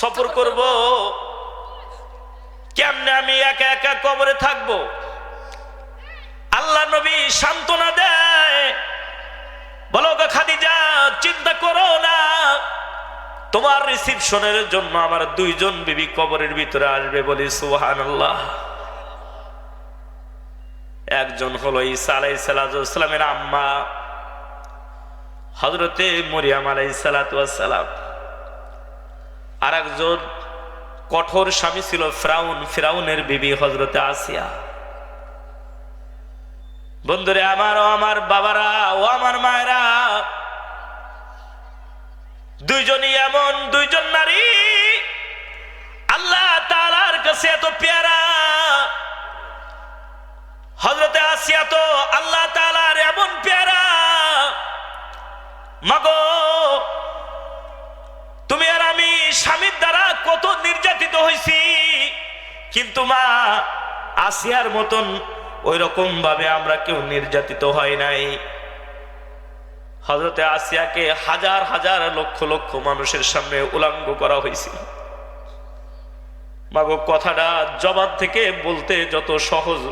সফর করব। কেমনে আমি একা একা কবরে থাকব? আল্লাহ নবী সান্ত্বনা দেয়। বলো গো খাদিজা, চিন্তা করো না। তোমার রিসিপশনের জন্য আমার দুইজন বিবি কবরের ভিতরে আসবে বলি সুহান আল্লাহ একজন হলো ঈসা আলাই সালামের আম্মা হজরতে মরিয়াম আলাই সালাম আর একজন কঠোর স্বামী ছিল ফ্রাউন, ফ্রাউনের বিবি হজরতে আসিয়া। বন্ধুরে, আমার ও আমার বাবারা ও আমার মায়েরা, দুইজনই এমন, দুইজন নারী। আল্লাহ তালার কাছে এত পেয়ারা। হজরতে আসিয়া তো আল্লাহ তালার এমন পেয়ারা। মাগো তুমি আর আমি স্বামীর দ্বারা কত নির্যাতিত হয়েছি কিন্তু মা, আসিয়ার মতন ওই রকম ভাবে আমরা কেউ নির্যাতিত হয় নাই। হজরতে আসিয়াকে হাজার হাজার লক্ষ লক্ষ মানুষের সামনে উলাঙ্গ করা হয়েছিল মাগো, কথাটা জবান থেকে বলতে যত সহজ,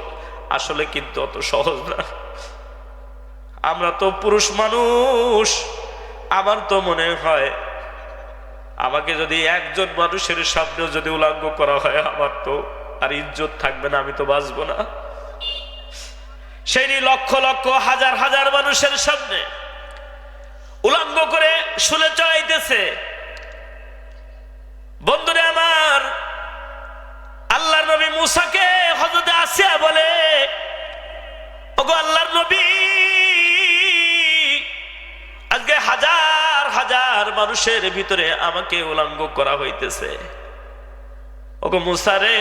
আসলে কিন্তু অত সহজ না। আমরা তো পুরুষ মানুষ, আমার তো মনে হয় আমাকে যদি একজন মানুষের সামনে যদি উলঙ্গ করা হয় আমার তো আর ইজ্জত থাকবে না, আমি তো বাঁচবো না। সেই লক্ষ লক্ষ, হাজার হাজার মানুষের সামনে উলঙ্গ করে শুনে চড়াইতেছে বন্ধুরে মানুষের ভিতরে আমাকে উলঙ্গ করা হইতেছে। ওগো মুসারে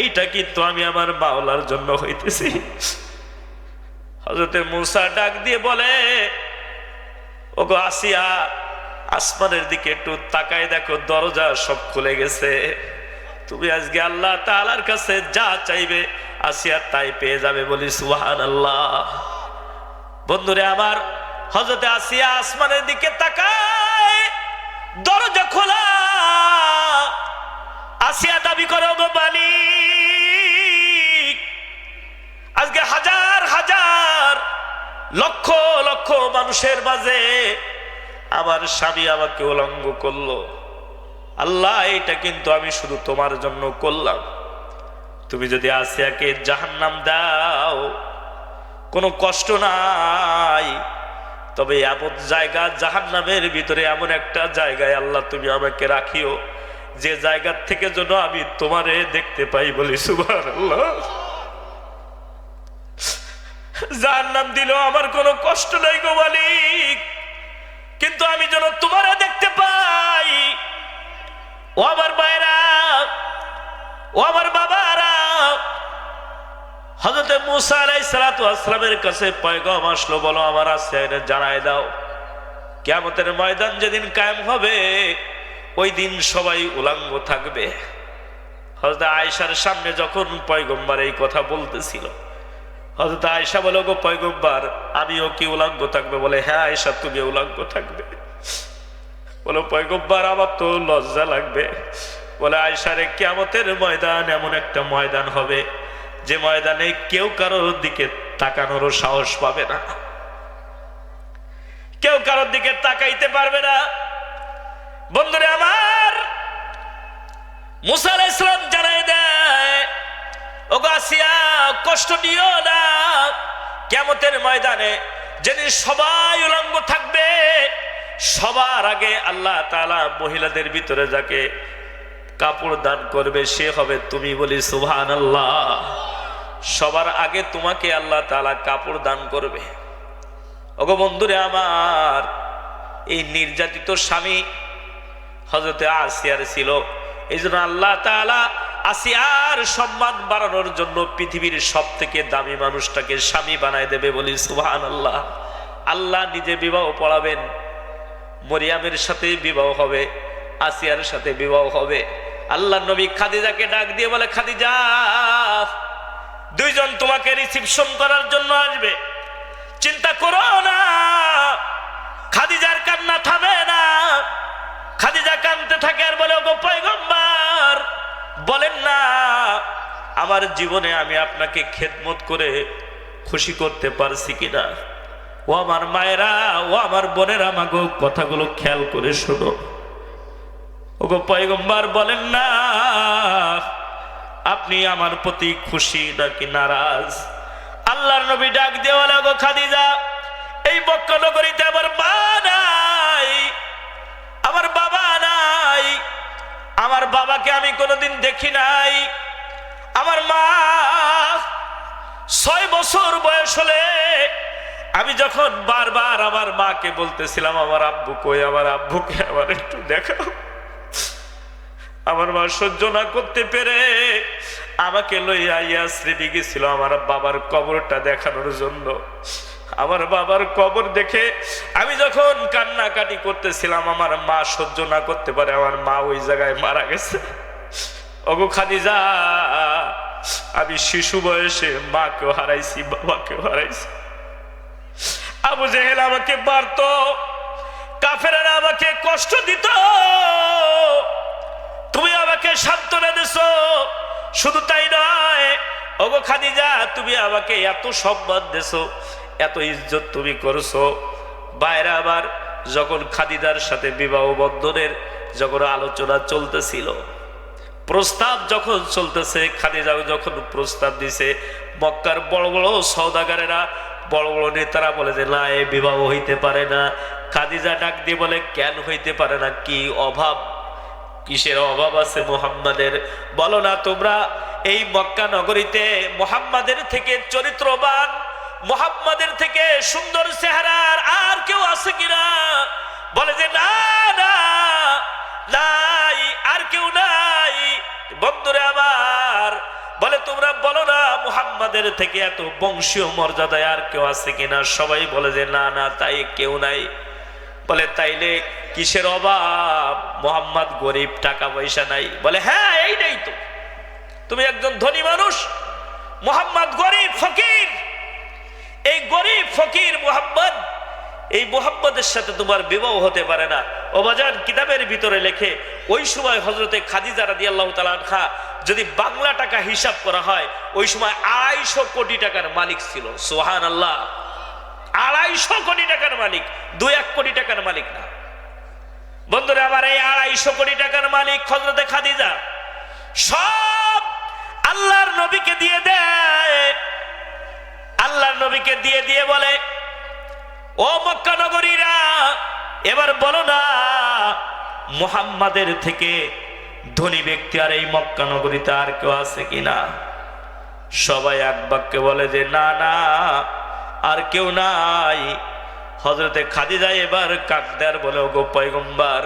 এইটা কিন্তু আমি আমার বাউলার জন্য হইতেছি। হজরতে মুসা ডাক দিয়ে বলে, ওগো আসিয়া, আসমানের দিকে একটু তাকায় দেখো, দরজা সব খুলে গেছে। তুমি আজকে আল্লাহ তালার কাছে যা চাইবে, আসিয়া তাই পেয়ে যাবে বলি সুহান আল্লাহ বন্ধুরে, আমার হজরতে আসিয়া আসমানের দিকে তাকায় দরজা খোলা। আসিয়া দাবি করো গো মালিক। আজকে হাজার হাজার, লক্ষ লক্ষ মানুষের মাঝে আমার স্বামী আমাকে উলঙ্গ করল। আল্লাহ, এটা কিন্তু আমি শুধু তোমার জন্য করলাম। তুমি যদি আসিয়াকে জাহান্নাম দাও, কোনো কষ্ট নাই। তবে এমন জায়গা জাহান্নামের ভিতরে এমন একটা জায়গায় আল্লাহ তুমি আমাকে রাখিও। যে জায়গার থেকে যেন আমি তোমারে দেখতে পাই বলি সুবার যার নাম দিল আমার কোনো কষ্ট নাই গো মালিক। কিন্তু আমি যেন তোমারে দেখতে পাই। ও আমার মায়েরা, ও আমার বাবারা হজরতে মুসা কাছে পয়গম আসলো, বলো, আমার আসছে জানাই দাও। কেমতের ময়দান যেদিন কায়েম হবে, ওই দিন সবাই উলাঙ্গ থাকবে। হজরত আয়সার সামনে যখন পয়গম্বার এই কথা বলতেছিল হজরত আয়সা বলে গো পয়গম্বার, আমিও কি উলাঙ্গ থাকবে? বলে হ্যাঁ আয়সা তুমি উলাঙ্গ থাকবে। বলো, পয়গম্বার, আমার তো লজ্জা লাগবে। বলে আয়সারে কেমতের ময়দান এমন একটা ময়দান হবে যে ময়দানে কেউ কারোর দিকে তাকানোরও সাহস পাবে না। কেউ কারোর দিকে তাকাইতে পারবে না। বন্ধুরে আমার মুসার ইসলাম জানাই দেয় কষ্ট নিও না। কেমতের ময়দানে যেদিন সবাই উলঙ্গ থাকবে, সবার আগে আল্লাহ তালা মহিলাদের ভিতরে যাকে কাপড় দান করবে, সে হবে তুমি বলি সুহান আল্লাহ সবার আগে তোমাকে আল্লাহ তালা কাপড় দান করবে। ওগো বন্ধুরে আমার, এই নির্যাতিত স্বামী হজরতে আসিয়ার ছিল। এই জন্য আল্লাহ তালা আসিয়ার সম্মান বাড়ানোর জন্য পৃথিবীর সব থেকে দামি মানুষটাকে স্বামী বানায় দেবে বলি সুহান আল্লাহ আল্লাহ নিজে বিবাহ পড়াবেন, মরিয়ামের সাথে বিবাহ হবে, আসিয়ার সাথে বিবাহ হবে। আল্লাহ নবী খাদিজাকে ডাক দিয়ে বলে, খাদিজা দুইজন তোমাকে রিসিপশন করার জন্য আসবে। চিন্তা করো না। খাদিজার কান্না থামে না। খাদিজা কানতে থাকে আর বলে, ওগো পয়গম্বর, বলেন না, আমার জীবনে আমি আপনাকে খেদমত করে খুশি করতে পারছি কিনা? ও আমার মায়েরা, ও আমার বোনেরা আমাকে কথাগুলো খেয়াল করে শোনো। ওগো পয়গম্বর বলেন, না আপনি আমার প্রতি খুশি নাকি নারাজ? আল্লাহর নবী ডাক দেওয়ালা গো খাদিজা, এই বক্কনগরীতে আমার মা নাই, আমার বাবা নাই, আমার বাবাকে আমি কোনোদিন দেখি নাই। আমার মা ছয় বছর বয়স হলে আমি যখন বারবার আমার মাকে বলতেছিলাম, আমার আব্বু কই, আমার আব্বুকে আমার একটু দেখাও। আমার মা সহ্য না করতে পেরে আমাকে লইয়া ইয়াশ্রেদি গেছিল আমার বাবার কবরটা দেখানোর জন্য। আমার বাবার কবর দেখে আমি যখন কান্নাকাটি করতেছিলাম, আমার মা সহ্য না করতে পারে, আমার মা ওই জায়গায় মারা গেছে। ওগো খাদিজা, আমি শিশু বয়সে মাকেও হারাইছি, বাবাকেও হারাইছি। আবু জেহেল আমাকে মারত কাফেরা আমাকে কষ্ট দিত। সান্ত্বনা দিছো। শুধু তাই নয়, ওগো খাদিজা, তুমি আমাকে এত সম্মান দেছো, এত ইজ্জত তুমি করছ। বাইরে আবার যখন খাদিদার সাথে বিবাহ বন্ধনের যখন আলোচনা চলতেছিল, প্রস্তাব যখন চলতেছে খাদিজা যখন প্রস্তাব দিছে, মক্কার বড় বড় সৌদাগারেরা বড় বড় নেতারা বলে যে, না, এ বিবাহ হইতে পারে না। খাদিজা ডাক দিয়ে বলে, কেন হইতে পারে না? কি অভাব? কিসের অভাব আছে মোহাম্মদের? বলো না তোমরা, এই মক্কা নগরীতে মোহাম্মদের থেকে চরিত্রবান, মোহাম্মদের থেকে সুন্দর চেহারার আর কেউ আছে কিনা? বলে যে, না না, নাই, আর কেউ নাই। বন্ধুরে আমার, বলে তোমরা বলো না, মুহাম্মাদের থেকে এত বংশীয় মর্যাদায় আর কেউ আছে কিনা? সবাই বলে যে, না না, তাই কেউ নাই। বলে, তাইলে কিসের অভাব? মোহাম্মদ গরিব, টাকা পয়সা নাই। বলে হ্যাঁ এইটাই তো। তুমি একজন ধনী মানুষ, মোহাম্মদ গরিব, ফকির। এই গরিব, ফকির মোহাম্মদ, এই মোহাম্মদের সাথে তোমার বিবাহ হতে পারে না। ওবাজান কিতাবের ভিতরে লেখে, ওই সময় হজরতে খাদিজা রাদি আল্লাহ খা যদি বাংলা টাকা হিসাব করা হয়, ওই সময় আড়াইশো কোটি টাকার মালিক ছিল। সোহান আল্লাহ আড়াইশো কোটি টাকার মালিক দু এক কোটি টাকার মালিক না। বন্ধুরা, আমার এই আড়াইশো কোটি টাকার মালিক হজরতে খাদিজা, সব আল্লাহর নবীকে দিয়ে দেয়। আল্লাহর নবীকে দিয়ে দিয়ে বলে, ও মক্কা নগরীরা, এবার বলো না, মুহাম্মাদের থেকে ধনী ব্যক্তি আর এই মক্কা নগরীতে আর কেউ আছে কিনা? সবাই এক বাক্যে বলে যে, না না, আর কেউ নাই। হজরতে খাদিজা এবার কাক কাকদার বলে গো পয়গম্বার,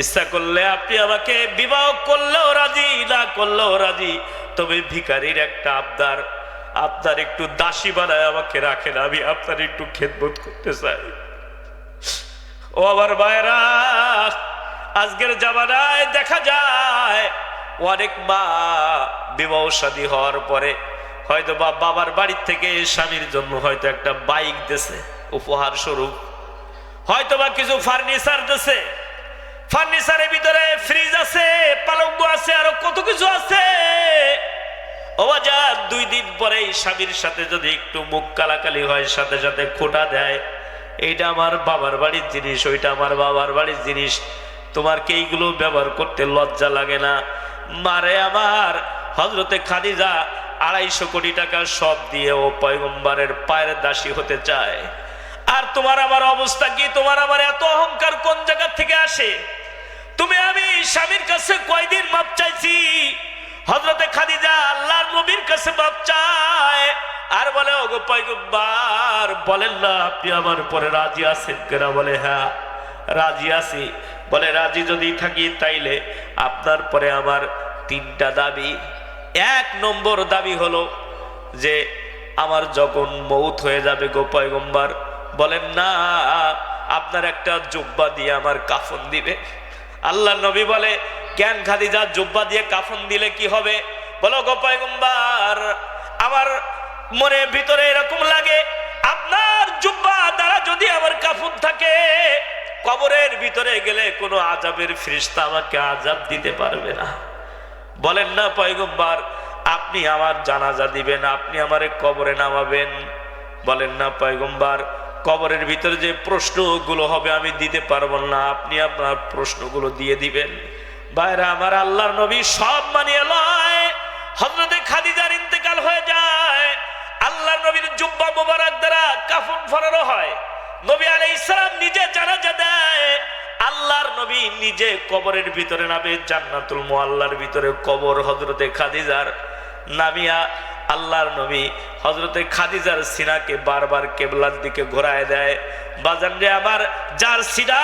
ইচ্ছা করলে আপনি আমাকে বিবাহ করলেও রাজি, না করলেও রাজি। তবে ভিকারির একটা আবদার, আপনার একটু দাসী বানায় আমাকে রাখেন, আমি আপনার একটু খেদবোধ করতে চাই। ও আমার ভাইরা আজকের জামানায় দেখা যায়, অনেক মা বিবাহ শাদী হওয়ার পরে হয়তো বা বাবার বাড়ির থেকে স্বামীর জন্য হয়তো একটা বাইক দেছে। উপহার স্বরূপ। হয়তো বা কিছু ফার্নিচার দেছে। ফার্নিচারের ভিতরে ফ্রিজ আছে পালঙ্গ আছে, আরও কত কিছু আছে। দুই দিন পরেই স্বামীর সাথে যদি একটু মুখ কালাকালি হয়, সাথে সাথে খোটা দেয়, এইটা আমার বাবার বাড়ির জিনিস, ওইটা আমার বাবার বাড়ির জিনিস। তোমার কি এইগুলো ব্যবহার করতে লজ্জা লাগে না? মারে আমার হজরতে খাদিজা আড়াইশো কোটি টাকা সব দিয়ে ও পয়গম্বরের পায়ের দাসী হতে চায়। আর তোমার আমার অবস্থা কি? তোমার আমার এত অহংকার কোন জায়গা থেকে আসে? তুমি, আমি স্বামীর কাছে কয়দিন মাপ চাইছি? হজরতে খাদিজা আল্লাহর নবীর কাছে মাপ চায়। আর বলে, ওগো পয়গম্বর, বলেন না, আপনি আমার পরে রাজি আছেন কেনা? বলে হ্যাঁ রাজি আছি। বলে, রাজি যদি থাকি তাইলে আপনার পরে আমার তিনটা দাবি। এক নম্বর দাবি হলো যে, আমার যখন মৌত হয়ে যাবে গো পয়গম্বর বলেন, না, আপনার একটা জুব্বা দিয়ে আমার কাফন দিবে। আল্লাহ নবী বলে, জ্ঞান খাদিজা, জুব্বা দিয়ে কাফন দিলে কি হবে? বলো, গো পয়গম্বর, আমার মনের ভিতরে এরকম লাগে, আপনার জুব্বা দ্বারা যদি আমার কাফন থাকে, কবরের ভিতরে গেলে কোনো আজাবের ফিরিস্তা আমাকে আজাব দিতে পারবে না। বলেন, না, পয়গম্বার, আপনি আমার জানাজা দিবেন, আপনি আমারে কবরে নামাবেন। বলেন, না, পয়গম্বর কবরের ভিতরে যে প্রশ্নগুলো হবে আমি দিতে পারব না। আপনি আপনার প্রশ্নগুলো দিয়ে দিবেন। বাইরে আমার আল্লাহর নবী সব মানিয়ে লয়। হজরতে খাদিজার ইন্তেকাল হয়ে যায়। আল্লাহর নবীর জুব্বা মোবারক দ্বারা কাফন ফরানো হয়। নবী আলাই ইসলাম নিজে জানাজা দেয়। আল্লাহর নবী নিজে কবরের ভিতরে নামে জান্নাতুল মোয়াল্লার ভিতরে কবর হজরতে খাদিজার নামিয়া আল্লাহর নবী হজরতে খাদিজার সিনাকে বারবার কেবলার দিকে ঘোরায় দেয়। বাজান রে আবার যার সিনা